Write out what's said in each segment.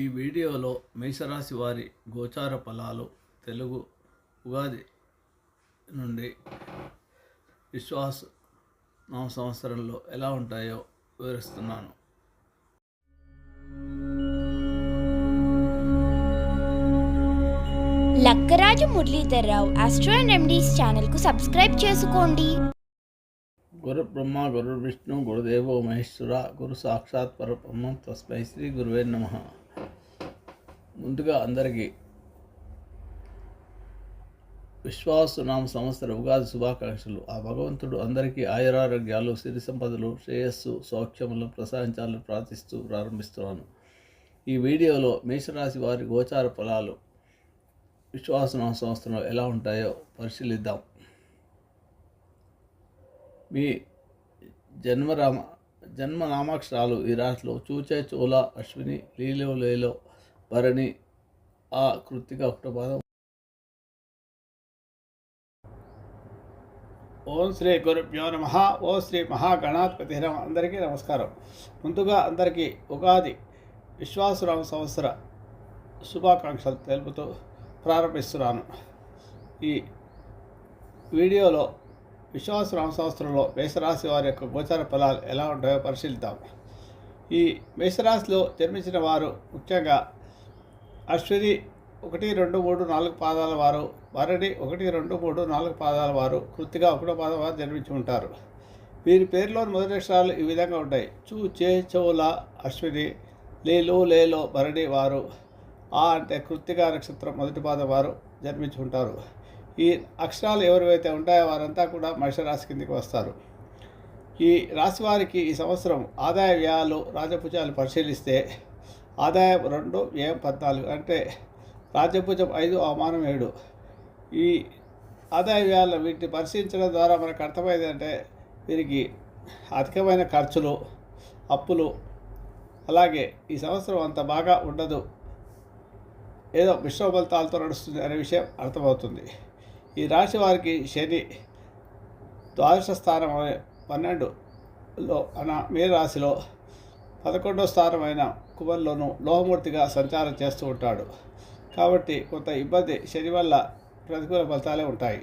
ఈ వీడియోలో మేషరాశి వారి గోచార ఫలాలు తెలుగు ఉగాది నుండి విశ్వాస నవ సంవత్సరంలో ఎలా ఉంటాయో వివరిస్తున్నాను. Lakkaraju Muralidhar Rao astro and remedies ఛానల్కు సబ్స్క్రైబ్ చేసుకోండి. గురు బ్రహ్మ గురు విష్ణు గురుదేవో మహేశ్వర గురు సాక్షాత్ పరబ్రహ్మ తస్మై శ్రీ గురువే నమ. ముందుగా అందరికీ విశ్వాసునామ సంవత్సర ఉగాది శుభాకాంక్షలు. ఆ భగవంతుడు అందరికీ ఆయురారోగ్యాలు సిరి సంపదలు శ్రేయస్సు సౌఖ్యములను ప్రసాదించాలని ప్రార్థిస్తూ ప్రారంభిస్తున్నాను. ఈ వీడియోలో మేషరాశి వారి గోచార ఫలాలు విశ్వాసనామ సంవత్సరంలో ఎలా ఉంటాయో పరిశీలిద్దాం. మీ జన్మరామ జన్మ నామాక్షరాలు ఈ రాశిలో చూచే చోళ అశ్విని లీలో లేలో భరణి ఆ కృత్తిక ఒకటోపాదం ఓం శ్రీ గురుభ్యో నమ. ఓం శ్రీ మహాగణాధిపతి నమ. అందరికీ నమస్కారం. ముందుగా అందరికీ ఉగాది విశ్వాసరామ సంవత్సర శుభాకాంక్షలు తెలుపుతూ ప్రారంభిస్తున్నాను. ఈ వీడియోలో విశ్వాసరామ సంవత్సరంలో మేషరాశి వారి యొక్క గోచర ఫలాలు ఎలా ఉంటాయో పరిశీలిద్దాం. ఈ మేషరాశిలో జన్మించిన వారు ముఖ్యంగా అశ్వతి ఒకటి రెండు మూడు నాలుగు పాదాల వారు భరణి ఒకటి రెండు మూడు నాలుగు పాదాల వారు కృతిగా ఒకటో పాదం వారు జన్మించి ఉంటారు. వీరి పేరులోని మొదటి అక్షరాలు ఈ విధంగా ఉంటాయి. చూ చే చోల అశ్విని లీలు లేలో భరణి వారు. ఆ అంటే కృత్తిగా నక్షత్రం మొదటి పాదం వారు జన్మించి ఉంటారు. ఈ అక్షరాలు ఎవరివైతే ఉంటాయో వారంతా కూడా రాశి కిందికి వస్తారు. ఈ రాశి వారికి ఈ సంవత్సరం ఆదాయ వ్యయాలు రాజపుచాలు పరిశీలిస్తే ఆదాయం రెండు వ్యయం పద్నాలుగు? అంటే రాజభుజం ఐదు అవమానం ఏడు. ఈ ఆదాయ వ్యయాలు వీటిని పరిశీలించడం ద్వారా మనకు అర్థమైంది అంటే వీరికి అధికమైన ఖర్చులు అప్పులు అలాగే ఈ సంవత్సరం అంత బాగా ఉండదు. ఏదో మిశ్రమ ఫలితాలతో నడుస్తుంది అనే విషయం అర్థమవుతుంది. ఈ రాశి వారికి శని ద్వాదశ స్థానం అనే పన్నెండులో అన మే రాశిలో పదకొండో స్థానమైన కుబర్లోను లోహమూర్తిగా సంచారం చేస్తూ ఉంటాడు. కాబట్టి కొంత ఇబ్బంది శని వల్ల ప్రతికూల ఫలితాలే ఉంటాయి.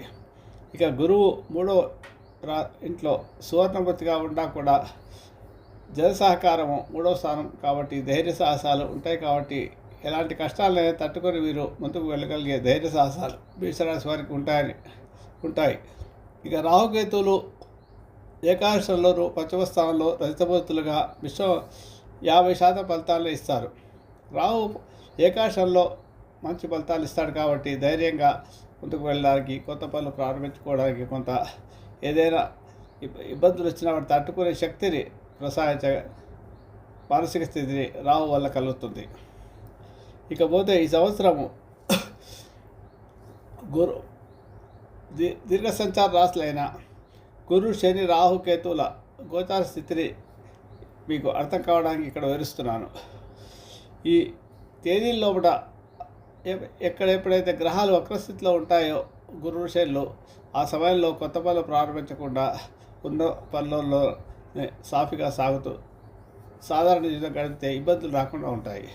ఇక గురువు మూడో రా ఇంట్లో సువర్ణమూర్తిగా ఉన్నా కూడా జన సహకారము మూడో స్థానం కాబట్టి ధైర్య సాహసాలు ఉంటాయి కాబట్టి ఎలాంటి కష్టాలనే తట్టుకొని వీరు ముందుకు వెళ్ళగలిగే ధైర్య సాహసాలు మేషరాశి వారికి ఉంటాయని ఉంటాయి. ఇక రాహుకేతువులు ఏకాదశంలోనూ పంచమ స్థానంలో రజితమూర్తులుగా విశ్వ యాభై శాతం ఫలితాలు ఇస్తారు. రావు ఏకాశంలో మంచి ఫలితాలు ఇస్తాడు కాబట్టి ధైర్యంగా ముందుకు వెళ్ళడానికి కొత్త పనులు ప్రారంభించుకోవడానికి కొంత ఏదైనా ఇబ్బందులు వచ్చినా వాటి తట్టుకునే శక్తిని ప్రసాదించ మానసిక స్థితిని రావు వల్ల కలుగుతుంది. ఇకపోతే ఈ సంవత్సరము గురు దీ దీర్ఘ సంచార రాశులైన గురు శని రాహు కేతువుల గోచార స్థితిని మీకు అర్థం కావడానికి ఇక్కడ వివరిస్తున్నాను. ఈ తేదీల్లో కూడా ఎక్కడ ఎప్పుడైతే గ్రహాలు వక్రస్థితిలో ఉంటాయో గురు శనులు ఆ సమయంలో కొత్త పనులు ప్రారంభించకుండా ఉన్న పనులలో సాఫీగా సాగుతూ సాధారణ జీవితం గడిపితే ఇబ్బందులు రాకుండా ఉంటాయి.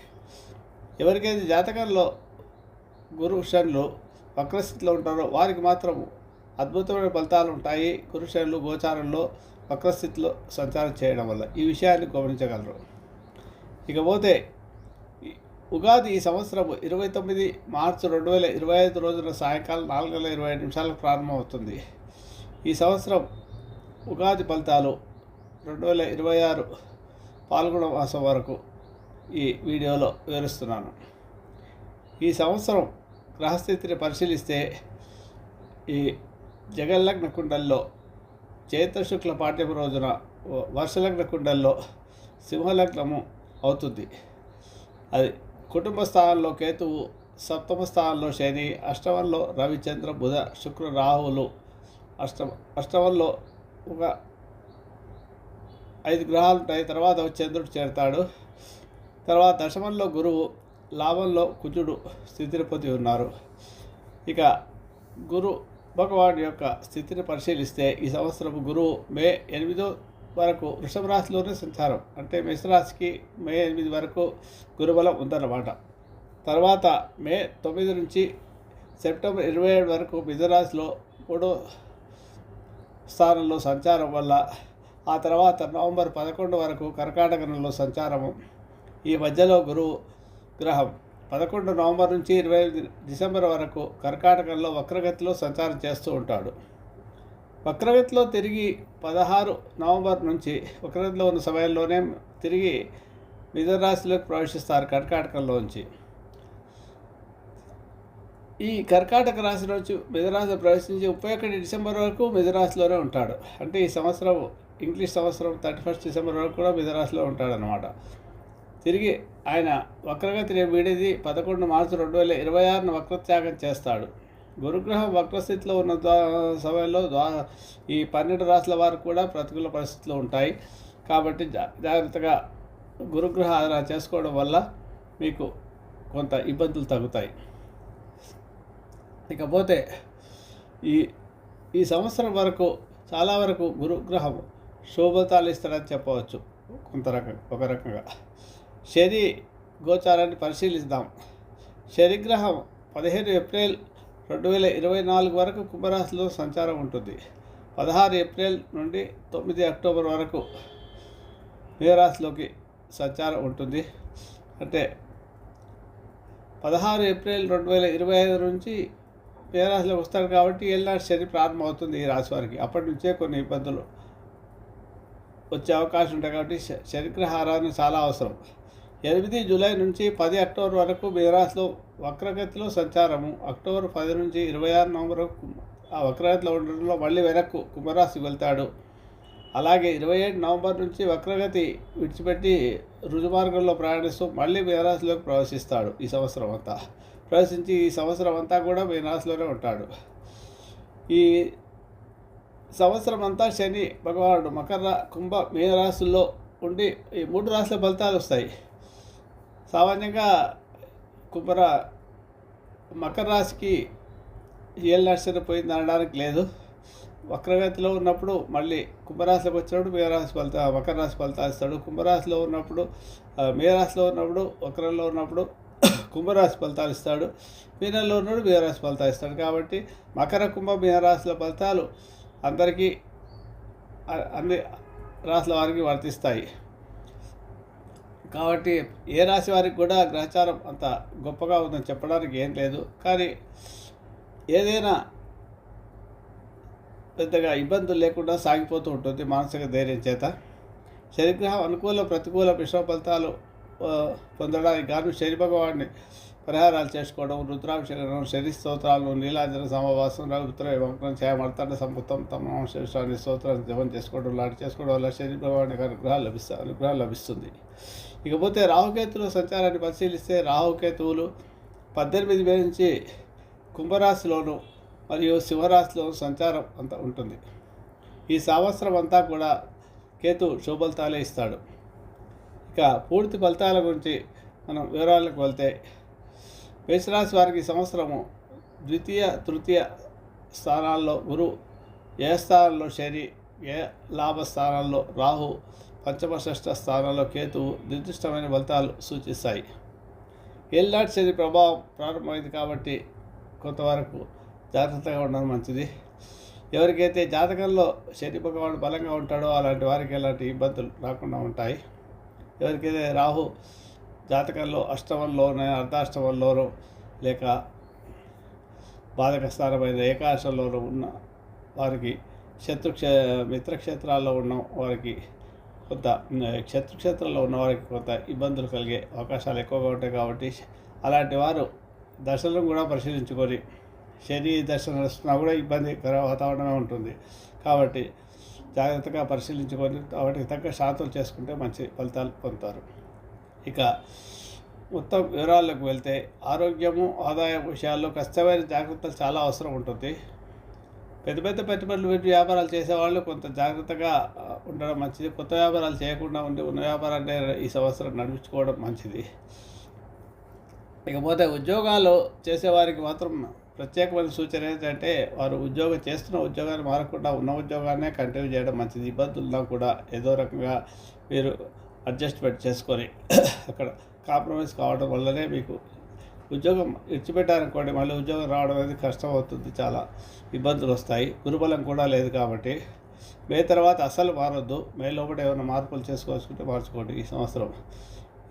ఎవరికైతే జాతకంలో గురు శనులు వక్రస్థితిలో ఉంటారో వారికి మాత్రం అద్భుతమైన ఫలితాలు ఉంటాయి. గురు గోచారంలో వక్రస్థితిలో సంచారం చేయడం వల్ల. ఈ విషయాన్ని గమనించగలరు. ఇకపోతే ఉగాది ఈ సంవత్సరం ఇరవై తొమ్మిది మార్చి రెండు వేల ఇరవై ఐదు రోజున సాయంకాలం నాలుగు వేల ఇరవై ఐదు నిమిషాలకు ప్రారంభమవుతుంది. ఈ సంవత్సరం ఉగాది ఫలితాలు రెండు వేల ఇరవై ఆరు పాల్గొన మాసం వరకు ఈ వీడియోలో వివరిస్తున్నాను. ఈ సంవత్సరం గ్రహస్థితిని పరిశీలిస్తే ఈ జగల్లగ్న కుండల్లో చైత్ర శుక్ల పాఠ్యపు రోజున వర్షలగ్న కుండల్లో సింహలగ్నము అవుతుంది. అది కుటుంబ స్థానంలో కేతువు సప్తమ స్థానంలో శని అష్టమంలో రవిచంద్ర బుధ శుక్ర రాహువులు అష్టమ అష్టమంలో ఒక ఐదు గ్రహాలు ఉంటాయి. తర్వాత చంద్రుడు చేరుతాడు. తర్వాత దశమంలో గురువు లాభంలో కుజుడు స్థితిపతి ఉన్నారు. ఇక గురు భగవాన్ యొక్క స్థితిని పరిశీలిస్తే ఈ సంవత్సరం గురువు మే ఎనిమిదో వరకు వృషభ రాశిలోనే సంచారం. అంటే మేషరాశికి మే ఎనిమిది వరకు గురుబలం ఉందన్నమాట. తర్వాత మే తొమ్మిది నుంచి సెప్టెంబర్ ఇరవై ఏడు వరకు మిథునరాశిలో మూడో స్థానంలో సంచారం వల్ల ఆ తర్వాత నవంబర్ పదకొండు వరకు కర్కాటకంలో సంచారము. ఈ మధ్యలో గురువు గ్రహం పదకొండు నవంబర్ నుంచి ఇరవై ఎనిమిది డిసెంబర్ వరకు కర్కాటకంలో వక్రగతిలో సంచారం చేస్తూ ఉంటాడు. వక్రగతిలో తిరిగి పదహారు నవంబర్ నుంచి వక్రగతిలో ఉన్న సమయంలోనే తిరిగి మిథున రాశిలోకి ప్రవేశిస్తారు కర్కాటకంలోంచి. ఈ కర్కాటక రాశి నుంచి మిథునరాశి ప్రవేశించి ముప్పై ఒకటి డిసెంబర్ వరకు మిథునరాశిలోనే ఉంటాడు. అంటే ఈ సంవత్సరం ఇంగ్లీష్ సంవత్సరం థర్టీ ఫస్ట్ డిసెంబర్ వరకు కూడా మిథునరాశిలో ఉంటాడనమాట తిరిగి ఆయన వక్రగతిని వీడిది పదకొండు మార్చి రెండు వేల ఇరవై ఆరున వక్రత్యాగం చేస్తాడు. గురుగ్రహం వక్రస్థితిలో ఉన్న సమయంలో ద్వా ఈ పన్నెండు రాసుల వారు కూడా ప్రతికూల పరిస్థితులు ఉంటాయి. కాబట్టి జా- జాగ్రత్తగా గురుగ్రహ ఆరాధన చేసుకోవడం వల్ల మీకు కొంత ఇబ్బందులు తగ్గుతాయి. ఇకపోతే ఈ ఈ సంవత్సరం వరకు చాలా వరకు గురుగ్రహం శోభతాలు ఇస్తాడని చెప్పవచ్చు. కొంత రకంగా ఒక రకంగా. శని గోచారాన్ని పరిశీలిద్దాం. శనిగ్రహం పదిహేను ఏప్రిల్ రెండు వేల ఇరవై నాలుగు వరకు కుంభరాశిలో సంచారం ఉంటుంది. పదహారు ఏప్రిల్ నుండి తొమ్మిది అక్టోబర్ వరకు మేరాశిలోకి సంచారం ఉంటుంది. అంటే పదహారు ఏప్రిల్ రెండు వేల ఇరవై ఐదు నుంచి మేరాశిలోకి వస్తాడు కాబట్టి ఏళ్ళనాటి శని ప్రారంభమవుతుంది ఈ రాశి వారికి. అప్పటి నుంచే కొన్ని ఇబ్బందులు వచ్చే అవకాశం ఉంటాయి కాబట్టి శనిగ్రహారాన్ని శనిగ్రహ ఆరాధన చాలా అవసరం. ఎనిమిది జూలై నుంచి పది అక్టోబర్ వరకు మీరాస్లో వక్రగతిలో సంచారము. అక్టోబర్ పది నుంచి ఇరవై ఆరు నవంబర్ వరకు ఆ వక్రగతిలో ఉండడంలో మళ్ళీ వెనక్కు కుంభరాశి వెళ్తాడు. అలాగే ఇరవై ఏడు నవంబర్ నుంచి వక్రగతి విడిచిపెట్టి రుజుమార్గంలో ప్రయాణిస్తూ మళ్ళీ మీనరాశిలోకి ప్రవేశిస్తాడు ఈ సంవత్సరం అంతా. ప్రవేశించి ఈ సంవత్సరం అంతా కూడా మీనరాశిలోనే ఉంటాడు. ఈ సంవత్సరం అంతా శని భగవానుడు మకర కుంభ మీనరాశుల్లో ఉండి ఈ మూడు రాశుల ఫలితాలు వస్తాయి. సామాన్యంగా కుంభర మకర రాశికి ఏళ్ళ నర్సరీ పోయింది అనడానికి లేదు. వక్రగతిలో ఉన్నప్పుడు మళ్ళీ కుంభరాశిలోకి వచ్చినప్పుడు మేరాశి ఫలిత మకర రాశి ఫలితాలు ఇస్తాడు. కుంభరాశిలో ఉన్నప్పుడు మేరాశిలో ఉన్నప్పుడు వక్రంలో ఉన్నప్పుడు కుంభరాశి ఫలితాలు ఇస్తాడు. మీనంలో ఉన్నప్పుడు మీనరాశి ఫలితాలు ఇస్తాడు. కాబట్టి మకర కుంభ మీనరాశుల ఫలితాలు అందరికీ అన్ని రాశుల వారికి వర్తిస్తాయి. కాబట్టి ఏ రాశి వారికి కూడా గ్రహచారం అంత గొప్పగా ఉందని చెప్పడానికి ఏం లేదు. కానీ ఏదైనా పెద్దగా ఇబ్బందులు లేకుండా సాగిపోతూ ఉంటుంది మానసిక ధైర్యం చేత. శనిగ్రహం అనుకూల ప్రతికూల విషమ ఫలితాలు పొందడానికి గాను శని భగవాన్ని పరిహారాలు చేసుకోవడం రుద్రాభిషేకం శని స్తోత్రాలు నీలాంజన సమావాసం రవిపుత్ర వంకరం చేయమర్తండ సంపుతం తమ శరీరాన్ని స్తోత్రాన్ని జపం చేసుకోవడం లాంటి చేసుకోవడం వల్ల శని భగవానికి అనుగ్రహాలు లభిస్తా అనుగ్రహాలు లభిస్తుంది. ఇకపోతే రాహుకేతుల సంచారాన్ని పరిశీలిస్తే రాహుకేతువులు పద్దెనిమిది వేల నుంచి కుంభరాశిలోను మరియు సింహరాశిలోను సంచారం అంతా ఉంటుంది. ఈ సంవత్సరం అంతా కూడా కేతు శుభఫలితాలే ఇస్తాడు. ఇక పూర్తి ఫలితాల గురించి మనం వివరాలకు వెళ్తే మేషరాశి వారికి సంవత్సరము ద్వితీయ తృతీయ స్థానాల్లో గురు ఏ స్థానంలో శని ఏ లాభ స్థానాల్లో రాహు పంచమ షష్ఠ కేతు కేతువు నిర్దిష్టమైన ఫలితాలు సూచిస్తాయి. ఏళ్ళనాటి శని ప్రభావం ప్రారంభమైంది కాబట్టి కొంతవరకు జాగ్రత్తగా ఉండడం మంచిది. ఎవరికైతే జాతకంలో శని భగవాడు బలంగా ఉంటాడో అలాంటి వారికి ఎలాంటి ఇబ్బందులు రాకుండా ఉంటాయి. ఎవరికైతే రాహు జాతకంలో అష్టమంలోనే అర్ధాష్టమంలోనో లేక బాధక స్థానమైన ఏకాశంలోనూ ఉన్న వారికి శత్రుక్షే మిత్రక్షేత్రాల్లో ఉన్న వారికి కొంత ఉమ్, ఉన్నవారికి ఉన్న కొంత ఇబ్బందులు కలిగే అవకాశాలు ఎక్కువగా ఉంటాయి కాబట్టి అలాంటి వారు దశలను కూడా పరిశీలించుకొని శని దర్శనం నడుస్తున్నా కూడా ఇబ్బందికర వాతావరణమే ఉంటుంది. కాబట్టి జాగ్రత్తగా పరిశీలించుకొని వాటికి తగ్గ శాంతులు చేసుకుంటే మంచి ఫలితాలు పొందుతారు. ఇక మొత్తం వివరాల్లోకి వెళ్తే ఆరోగ్యము ఆదాయం విషయాల్లో ఖచ్చితమైన జాగ్రత్తలు చాలా అవసరం ఉంటుంది. పెద్ద పెద్ద పెట్టుబడులు పెట్టి వ్యాపారాలు చేసేవాళ్ళు కొంత జాగ్రత్తగా ఉండడం మంచిది. కొత్త వ్యాపారాలు చేయకుండా ఉండి ఉన్న వ్యాపారాన్ని ఈ సంవత్సరం నడిపించుకోవడం మంచిది. ఇకపోతే ఉద్యోగాలు చేసేవారికి మాత్రం ప్రత్యేకమైన సూచన ఏంటంటే వారు ఉద్యోగం చేస్తున్న ఉద్యోగాన్ని మారకుండా ఉన్న ఉద్యోగాన్నే కంటిన్యూ చేయడం మంచిది. ఇబ్బందుల్లో కూడా ఏదో రకంగా మీరు అడ్జస్ట్మెంట్ చేసుకొని అక్కడ కాంప్రమైజ్ కావడం వల్లనే మీకు ఉద్యోగం ఇచ్చిపెట్టారనుకోండి మళ్ళీ ఉద్యోగం రావడం అనేది కష్టం అవుతుంది చాలా ఇబ్బందులు వస్తాయి. గురుబలం కూడా లేదు కాబట్టి. మే తర్వాత అస్సలు మారొద్దు. మే లోపల ఏమైనా మార్పులు చేసుకోవాల్సుకుంటే మార్చుకోండి ఈ సంవత్సరం.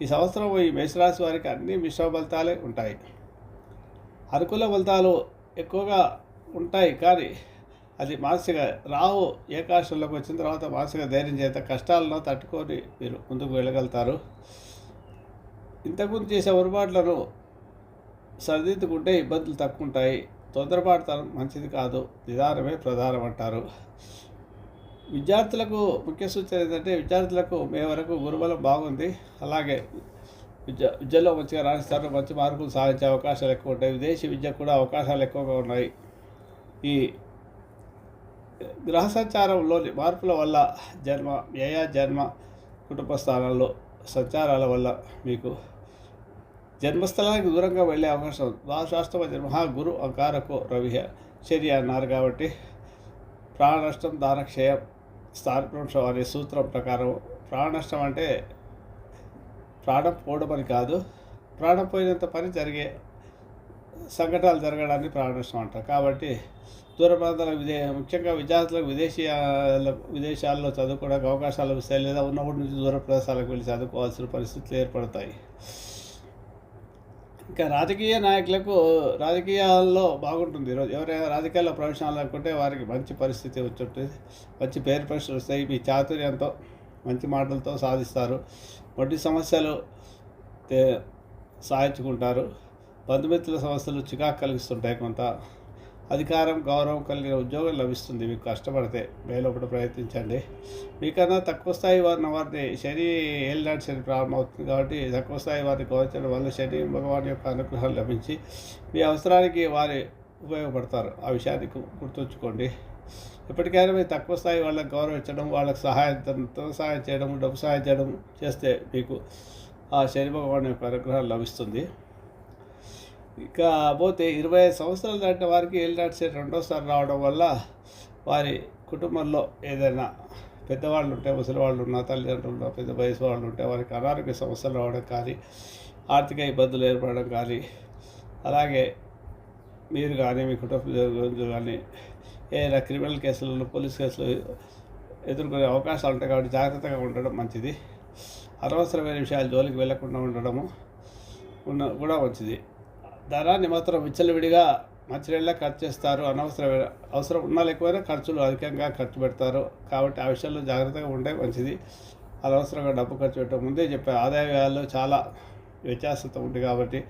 ఈ సంవత్సరం ఈ మేషరాశి వారికి అన్ని మిశ్రమ ఫలితాలే ఉంటాయి. అనుకూల ఫలితాలు ఎక్కువగా ఉంటాయి కానీ అది మానసిక రాహు ఏకాశంలోకి వచ్చిన తర్వాత మానసిక ధైర్యం చేత కష్టాలను తట్టుకొని మీరు ముందుకు వెళ్ళగలుగుతారు. ఇంతకుముందు చేసే పొరపాట్లను సరిదిద్దుకుంటే ఇబ్బందులు తక్కువ ఉంటాయి తొందరపాటుతనం మంచిది కాదు. నిదానమే ప్రధానం అంటారు. విద్యార్థులకు ముఖ్య సూచన ఏంటంటే విద్యార్థులకు మే వరకు గురుబలం బాగుంది. అలాగే విద్య విద్యలో మంచిగా రాణిస్తారు. మంచి మార్కులు సాధించే అవకాశాలు ఎక్కువ ఉంటాయి. విదేశీ విద్యకు కూడా అవకాశాలు ఎక్కువగా ఉన్నాయి. ఈ గ్రహ సంచారంలోని మార్పుల వల్ల జన్మ వ్యయ జన్మ కుటుంబ స్థానాల్లో సంచారాల వల్ల మీకు జన్మస్థలానికి దూరంగా వెళ్ళే అవకాశం ద్వాశాస్త్రమ జన్మ. గురు అంకారకు రవి. చర్య అన్నారు కాబట్టి ప్రాణ నష్టం దానక్షయం స్థానభ్రంశం అనే సూత్రం ప్రకారం ప్రాణ నష్టం అంటే ప్రాణం పోవడం అని కాదు ప్రాణం పోయినంత పని జరిగే సంఘటనలు జరగడాన్ని ప్రాణనష్టం అంటారు. కాబట్టి దూర ప్రాంతాల విదే ముఖ్యంగా విద్యార్థులకు విదేశీయాల విదేశాల్లో చదువుకోవడానికి అవకాశాలు వస్తాయి లేదా ఉన్నప్పటి నుంచి దూర ప్రదేశాలకు వెళ్ళి చదువుకోవాల్సిన పరిస్థితులు ఏర్పడతాయి. ఇంకా రాజకీయ నాయకులకు రాజకీయాల్లో బాగుంటుంది. ఈరోజు ఎవరైనా రాజకీయాల్లో ప్రవేశాలనుకుంటే వారికి మంచి పరిస్థితి వచ్చి మంచి పేరు ప్రశ్నలు వస్తాయి. మీ చాతుర్యంతో మంచి మాటలతో సాధిస్తారు. వడ్డీ సమస్యలు సాధించుకుంటారు. బంధుమిత్రుల సమస్యలు చికాకు కలిగిస్తుంటాయి కొంత. అధికారం గౌరవం కలిగిన ఉద్యోగం లభిస్తుంది. మీకు కష్టపడితే మేలోపట ప్రయత్నించండి. మీకన్నా తక్కువ స్థాయి వారిని వారిని శని ఏళ్ళనాటి శని ప్రారంభమవుతుంది కాబట్టి తక్కువ స్థాయి వారిని గౌరవించడం వల్ల శని భగవాన్ యొక్క అనుగ్రహం లభించి మీ అవసరానికి వారి ఉపయోగపడతారు. ఆ విషయాన్ని గుర్తుంచుకోండి. ఎప్పటికైనా మీరు తక్కువ స్థాయి వాళ్ళకి గౌరవించడం వాళ్ళకి సహాయం సహాయం చేయడం డబ్బు సహాయం చేయడం చేస్తే మీకు ఆ శని భగవాన్ యొక్క అనుగ్రహం లభిస్తుంది. ఇక పోతే ఇరవై ఐదు సంవత్సరాలు దాటిన వారికి ఏలినాటి శని రెండోసారి రావడం వల్ల వారి కుటుంబంలో ఏదైనా పెద్దవాళ్ళు ఉంటే ముసలి వాళ్ళు ఉన్న తల్లిదండ్రులు ఉన్న పెద్ద వయసు వాళ్ళు ఉంటే వారికి అనారోగ్య సమస్యలు రావడం కానీ ఆర్థిక ఇబ్బందులు ఏర్పడడం కానీ అలాగే మీరు కానీ మీ కుటుంబ కానీ ఏదైనా క్రిమినల్ కేసులు పోలీస్ కేసులు ఎదుర్కొనే అవకాశాలు ఉంటాయి కాబట్టి జాగ్రత్తగా ఉండడం మంచిది. అనవసరమైన విషయాలు జోలికి వెళ్ళకుండా ఉండడము ఉన్న కూడా మంచిది. ధనాన్ని మాత్రం విచ్చలవిడిగా మంచినీళ్ళ ఖర్చు చేస్తారు. అనవసరమైన అవసరం ఉన్నా లేకపోయినా ఖర్చులు అధికంగా ఖర్చు పెడతారు. కాబట్టి ఆ విషయంలో జాగ్రత్తగా ఉంటే మంచిది. అనవసరంగా డబ్బు ఖర్చు పెట్టడం ముందే చెప్పే ఆదాయ వ్యయాల్లో చాలా వ్యత్యాసత ఉంది కాబట్టి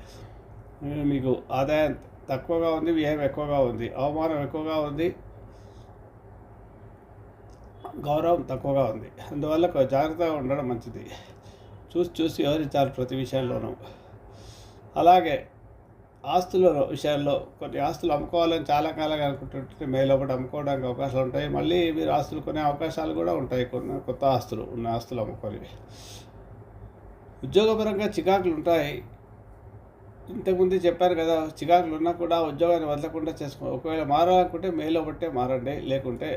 మీకు ఆదాయం తక్కువగా ఉంది వ్యయం ఎక్కువగా ఉంది అవమానం ఎక్కువగా ఉంది గౌరవం తక్కువగా ఉంది. అందువల్ల జాగ్రత్తగా ఉండడం మంచిది. చూసి చూసి వివరించాలి ప్రతి విషయంలోనూ. అలాగే ఆస్తుల విషయాల్లో కొన్ని ఆస్తులు అమ్ముకోవాలని చాలా కాలంగా అనుకుంటుంటే మేలోపటి అమ్ముకోవడానికి అవకాశాలు ఉంటాయి. మళ్ళీ మీరు ఆస్తులు కొనే అవకాశాలు కూడా ఉంటాయి. కొన్ని కొత్త ఆస్తులు ఉన్న ఆస్తులు అమ్ముకొని. ఉద్యోగపరంగా చికాకులు ఉంటాయి. ఇంతకుముందు చెప్పారు కదా చికాకులు ఉన్నా కూడా ఉద్యోగాన్ని వదలకుండా చేసుకో ఒకవేళ మారాలనుకుంటే మేలో బట్టే మారండి. లేకుంటే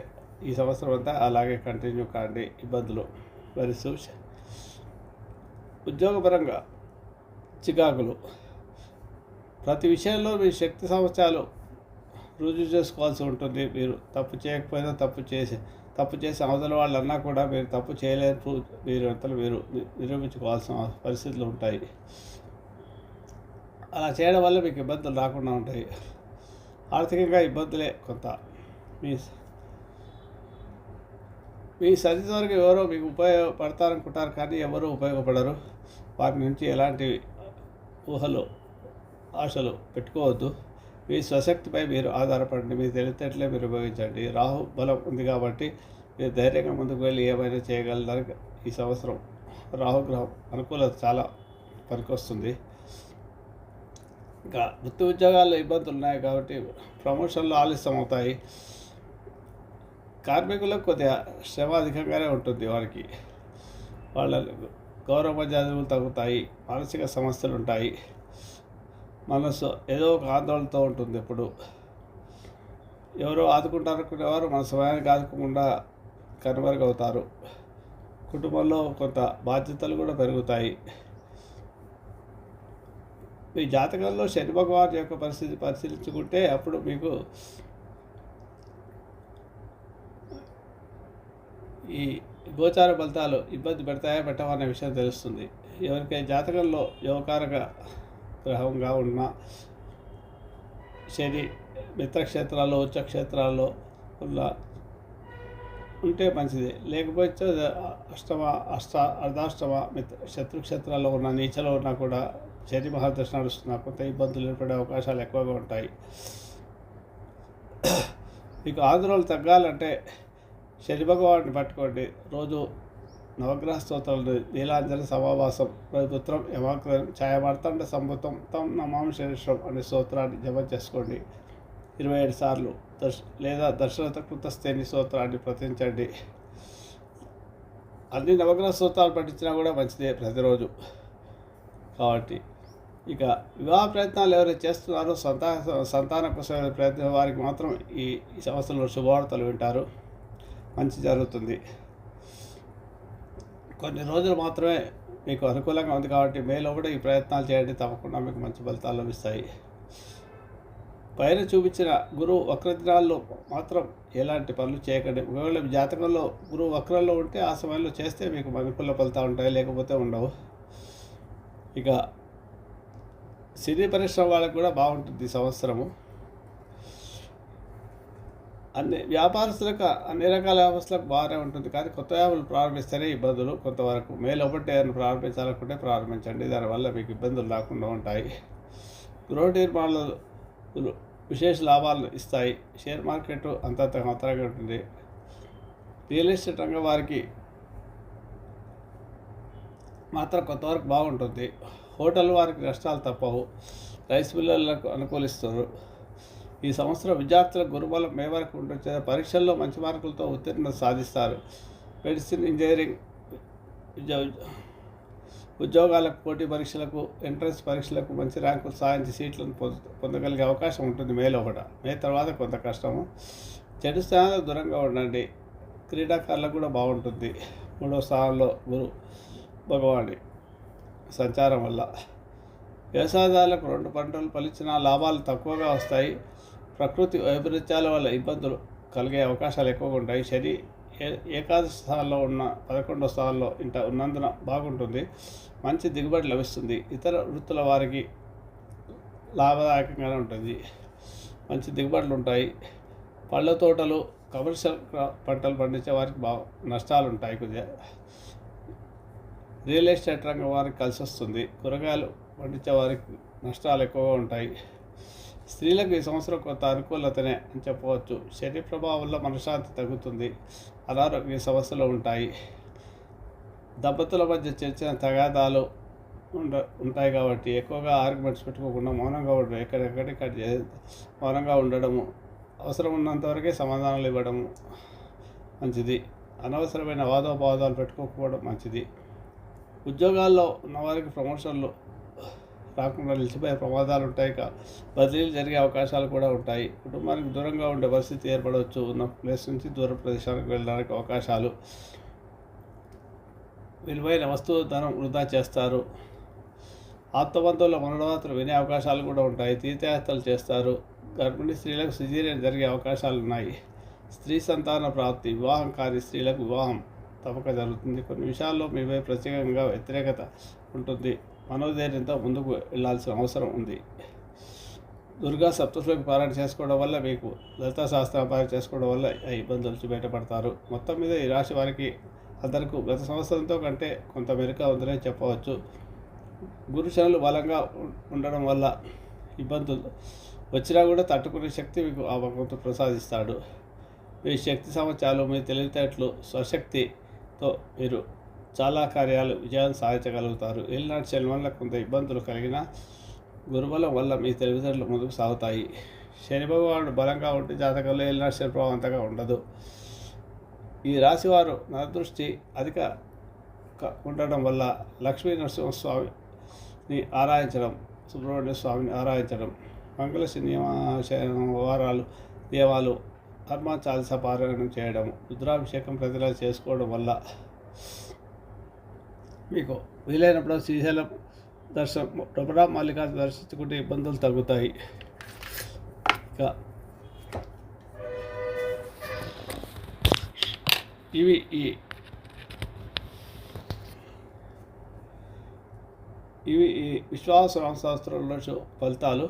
ఈ సంవత్సరం అంతా అలాగే కంటిన్యూ కాండి. ఇబ్బందులు భరిస్తూ ఉద్యోగపరంగా చికాకులు. ప్రతి విషయంలో మీ శక్తి సమస్యలు రుజువు చేసుకోవాల్సి ఉంటుంది. మీరు తప్పు చేయకపోయినా తప్పు చేసి తప్పు చేసి అవతల వాళ్ళు అన్నా కూడా మీరు తప్పు చేయలేరు. మీరు అంతలు మీరు నిరూపించుకోవాల్సిన పరిస్థితులు ఉంటాయి. అలా చేయడం వల్ల మీకు ఇబ్బందులు రాకుండా ఉంటాయి. ఆర్థికంగా ఇబ్బందులే కొంత. మీ మీ సరిది వరకు ఎవరో మీకు ఉపయోగపడతారనుకుంటారు కానీ ఎవరు ఉపయోగపడరు. వారి నుంచి ఎలాంటి ఊహలు ఆశలు పెట్టుకోవద్దు. మీ స్వశక్తిపై మీరు ఆధారపడండి మీ తెలివితేటలే మీరు ఉపయోగించండి రాహు బలం ఉంది కాబట్టి మీరు ధైర్యంగా ముందుకు వెళ్ళి ఏమైనా చేయగలరు ఈ సంవత్సరం రాహుగ్రహం అనుకూలత చాలా పనికొస్తుంది. ఇంకా వృత్తి ఉద్యోగాల్లో ఇబ్బందులు ఉన్నాయి కాబట్టి ప్రమోషన్లు ఆలస్యం అవుతాయి. కార్మికులకు కొద్దిగా శ్రమ అధికంగానే ఉంటుంది వారికి. వాళ్ళ గౌరవ మర్యాదలు తగ్గుతాయి మానసిక సమస్యలు ఉంటాయి. మనసు ఏదో ఒక ఆందోళనతో ఉంటుంది ఎప్పుడు. ఎవరో ఆదుకుంటారనుకునేవారు మన సమయానికి ఆదుకోకుండా కనుమరుగవుతారు. కుటుంబంలో కొంత బాధ్యతలు కూడా పెరుగుతాయి. మీ జాతకంలో శని భగవాన్ యొక్క పరిస్థితి పరిశీలించుకుంటే అప్పుడు మీకు ఈ గోచార ఫలితాలు ఇబ్బంది పెడతాయా పెట్టవా అనే విషయం తెలుస్తుంది. ఎవరికైనా జాతకంలో యువకారక గ్రహంగా ఉన్న శని మిత్రక్షేత్రాల్లో ఉచ్చక్షేత్రాల్లో ఉన్న ఉంటే మంచిది. లేకపోతే అష్టమ అష్ట అర్ధాష్టమ మిత్ర శత్రుక్షేత్రాల్లో ఉన్న నీచలో ఉన్నా కూడా శని మహాదశ నడుస్తున్న కొంత ఇబ్బందులు ఏర్పడే అవకాశాలు ఎక్కువగా ఉంటాయి. మీకు ఆందోళనలు తగ్గాలంటే శని భగవాన్ని పట్టుకోండి. రోజు నవగ్రహ స్తోత్రాలు నీలాంజన సమావాసం ప్రభుత్వం యమాగ్రం ఛాయమార్తండ సంభుతం తం నమాం అనే స్తోత్రాన్ని జమ చేసుకోండి. ఇరవై ఏడు సార్లు దర్శ లేదా దర్శనత కృతస్థేని స్తోత్రాన్ని ప్రతించండి. అన్ని నవగ్రహ స్తోత్రాలు పఠించినా కూడా మంచిదే ప్రతిరోజు. కాబట్టి ఇక వివాహ ప్రయత్నాలు ఎవరైతే చేస్తున్నారో సంతాన సంతాన కోసం ప్రయత్నం వారికి మాత్రం ఈ ఈ సంవత్సరంలో శుభవార్తలు వింటారు. మంచి జరుగుతుంది. కొన్ని రోజులు మాత్రమే మీకు అనుకూలంగా ఉంది కాబట్టి మేలో కూడా ఈ ప్రయత్నాలు చేయండి. తప్పకుండా మీకు మంచి ఫలితాలు లభిస్తాయి. పైన చూపించిన గురువు వక్రదినాల్లో మాత్రం ఎలాంటి పనులు చేయకండి. ఒకవేళ జాతకంలో గురువు వక్రంలో ఉంటే ఆ సమయంలో చేస్తే మీకు అనుకూల ఫలితాలు ఉంటాయి లేకపోతే ఉండవు. ఇక సినీ పరిశ్రమ వాళ్ళకి కూడా బాగుంటుంది ఈ సంవత్సరము. అన్ని వ్యాపారస్తులకు అన్ని రకాల వ్యాపారస్తులకు బాగానే ఉంటుంది. కానీ కొత్త వ్యాపారాలు ప్రారంభిస్తేనే ఇబ్బందులు కొంతవరకు. మేలు ఒకటి ఏదైనా ప్రారంభించాలనుకుంటే ప్రారంభించండి. దానివల్ల మీకు ఇబ్బందులు రాకుండా ఉంటాయి. గృహ నిర్మాణాలు విశేష లాభాలను ఇస్తాయి. షేర్ మార్కెట్ అంతంత మాత్రంగా ఉంటుంది. రియల్ ఎస్టేట్ రంగం వారికి మాత్రం కొంతవరకు బాగుంటుంది. హోటల్ వారికి నష్టాలు తప్పవు. రైస్ మిల్లర్లకు అనుకూలిస్తారు. ఈ సంవత్సరం విద్యార్థులకు గురుబలం మే వరకు ఉండొచ్చే పరీక్షల్లో మంచి మార్కులతో ఉత్తీర్ణత సాధిస్తారు. మెడిసిన్ ఇంజనీరింగ్ ఉద్యోగాలకు పోటీ పరీక్షలకు ఎంట్రన్స్ పరీక్షలకు మంచి ర్యాంకులు సాధించి సీట్లను పొందగలిగే అవకాశం ఉంటుంది మేలో కూడా మే తర్వాత కొంత కష్టము. చెడు స్థానాలకు దూరంగా ఉండండి. క్రీడాకారులకు కూడా బాగుంటుంది. మూడో స్థానంలో గురు భగవాని సంచారం వల్ల వ్యవసాయదారులకు రెండు పంటలు ఫలించిన లాభాలు తక్కువగా వస్తాయి. ప్రకృతి వైపరీత్యాల వల్ల ఇబ్బందులు కలిగే అవకాశాలు ఎక్కువగా ఉంటాయి. శని ఏ ఏకాదశి స్థానంలో ఉన్న పదకొండో స్థానంలో ఇంత ఉన్నందున బాగుంటుంది. మంచి దిగుబడి లభిస్తుంది. ఇతర వృత్తుల వారికి లాభదాయకంగానే ఉంటుంది. మంచి దిగుబడులు ఉంటాయి. పళ్ళ తోటలు కమర్షియల్ పంటలు పండించే వారికి బా నష్టాలు ఉంటాయి కొద్దిగా. రియల్ ఎస్టేట్ రంగం వారికి కలిసి వస్తుంది కూరగాయలు పండించే వారికి నష్టాలు ఎక్కువగా ఉంటాయి. స్త్రీలకు ఈ సంవత్సరం కొంత అనుకూలతనే అని చెప్పవచ్చు. శని ప్రభావంలో మనశ్శాంతి తగ్గుతుంది. అనారోగ్య సమస్యలు ఉంటాయి. దంపతుల మధ్య చర్చిన తగాదాలు ఉండ ఉంటాయి కాబట్టి ఎక్కువగా ఆర్గ్యుమెంట్స్ పెట్టుకోకుండా మౌనంగా ఉండడం ఎక్కడెక్కడిక్కడ మౌనంగా ఉండడము అవసరం ఉన్నంతవరకే సమాధానాలు ఇవ్వడము మంచిది. అనవసరమైన వాదోపవాదాలు పెట్టుకోకపోవడం మంచిది. ఉద్యోగాల్లో ఉన్నవారికి ప్రమోషన్లు రాకుండా నిలిచిపోయే ప్రమాదాలు ఉంటాయి బదిలీలు జరిగే అవకాశాలు కూడా ఉంటాయి. కుటుంబానికి దూరంగా ఉండే పరిస్థితి ఏర్పడవచ్చు. ఉన్న ప్లేస్ నుంచి దూర ప్రదేశానికి వెళ్ళడానికి అవకాశాలు. విలువైన వస్తువు ధనం వృధా చేస్తారు. ఆత్మబంధువుల మనోవార్తలు వినే అవకాశాలు కూడా ఉంటాయి. తీర్థయాత్రలు చేస్తారు. గర్భిణీ స్త్రీలకు సిజీరియన్ జరిగే అవకాశాలు ఉన్నాయి. స్త్రీ సంతాన ప్రాప్తి వివాహం కాని స్త్రీలకు వివాహం తప్పక జరుగుతుంది. కొన్ని విషయాల్లో మీపై ప్రత్యేకంగా వ్యతిరేకత ఉంటుంది. మనోధైర్యంతో ముందుకు వెళ్ళాల్సిన అవసరం ఉంది. దుర్గా సప్తశ్లోకి పారాయణ చేసుకోవడం వల్ల మీకు లలితా శాస్త్రం పారాయణ చేసుకోవడం వల్ల ఆ ఇబ్బందుల నుంచి బయటపడతారు. మొత్తం మీద ఈ రాశి వారికి అందరికీ గత సంవత్సరంతో కంటే కొంత మెరుక ఉందనే చెప్పవచ్చు. గురుశనులు బలంగా ఉండడం వల్ల ఇబ్బందులు వచ్చినా కూడా తట్టుకునే శక్తి మీకు ఆ భగవంతుడు ప్రసాదిస్తాడు. మీ శక్తి సమస్యలు మీ తెలివితేటలు స్వశక్తితో మీరు చాలా కార్యాలు విజయాలు సాధించగలుగుతారు. ఏలినాటి శని వల్ల కొంత ఇబ్బందులు కలిగినా గురుబలం వల్ల మీ తెలివితేటలు ముందుకు సాగుతాయి. శని భగవానుడు బలంగా ఉంటే జాతకంలో ఏలినాటి శని ప్రభావం అంతగా ఉండదు. ఈ రాశివారు నరదృష్టి అధిక ఉండడం వల్ల లక్ష్మీ నరసింహస్వామిని ఆరాధించడం సుబ్రహ్మణ్య స్వామిని ఆరాధించడం మంగళ నియమ వారాలు దేవాలు హర్మా చాలీస పారాయణం చేయడం రుద్రాభిషేకం ప్రతిలా చేసుకోవడం వల్ల మీకు వీలైనప్పుడు శ్రీశైలం దర్శనం రమణ మల్లికార్జున దర్శించుకుంటే ఇబ్బందులు తగ్గుతాయి. ఇక ఇవి ఈ ఇవి ఈ విశ్వాస శాస్త్రంలో ఫలితాలు.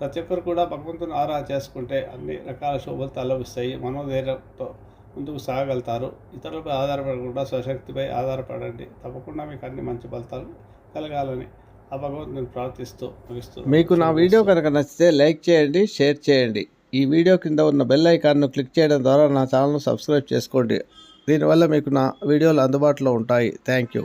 ప్రతి ఒక్కరు కూడా భగవంతుని ఆరా చేసుకుంటే అన్ని రకాల శోభలు లభిస్తాయి. మనోధైర్యంతో ముందుకు సాగలుగుతారు. ఇతరులపై ఆధారపడకుండా స్వశక్తిపై ఆధారపడండి. తప్పకుండా మీకు అన్ని మంచి ఫలితాలు కలగాలని ఆ భగవంతుని ప్రార్థిస్తూ ముగిస్తూ మీకు నా వీడియో కనుక నచ్చితే లైక్ చేయండి షేర్ చేయండి. ఈ వీడియో కింద ఉన్న బెల్ ఐకాన్ను క్లిక్ చేయడం ద్వారా నా ఛానల్ను సబ్స్క్రైబ్ చేసుకోండి. దీనివల్ల మీకు నా వీడియోలు అందుబాటులో ఉంటాయి. Thank you.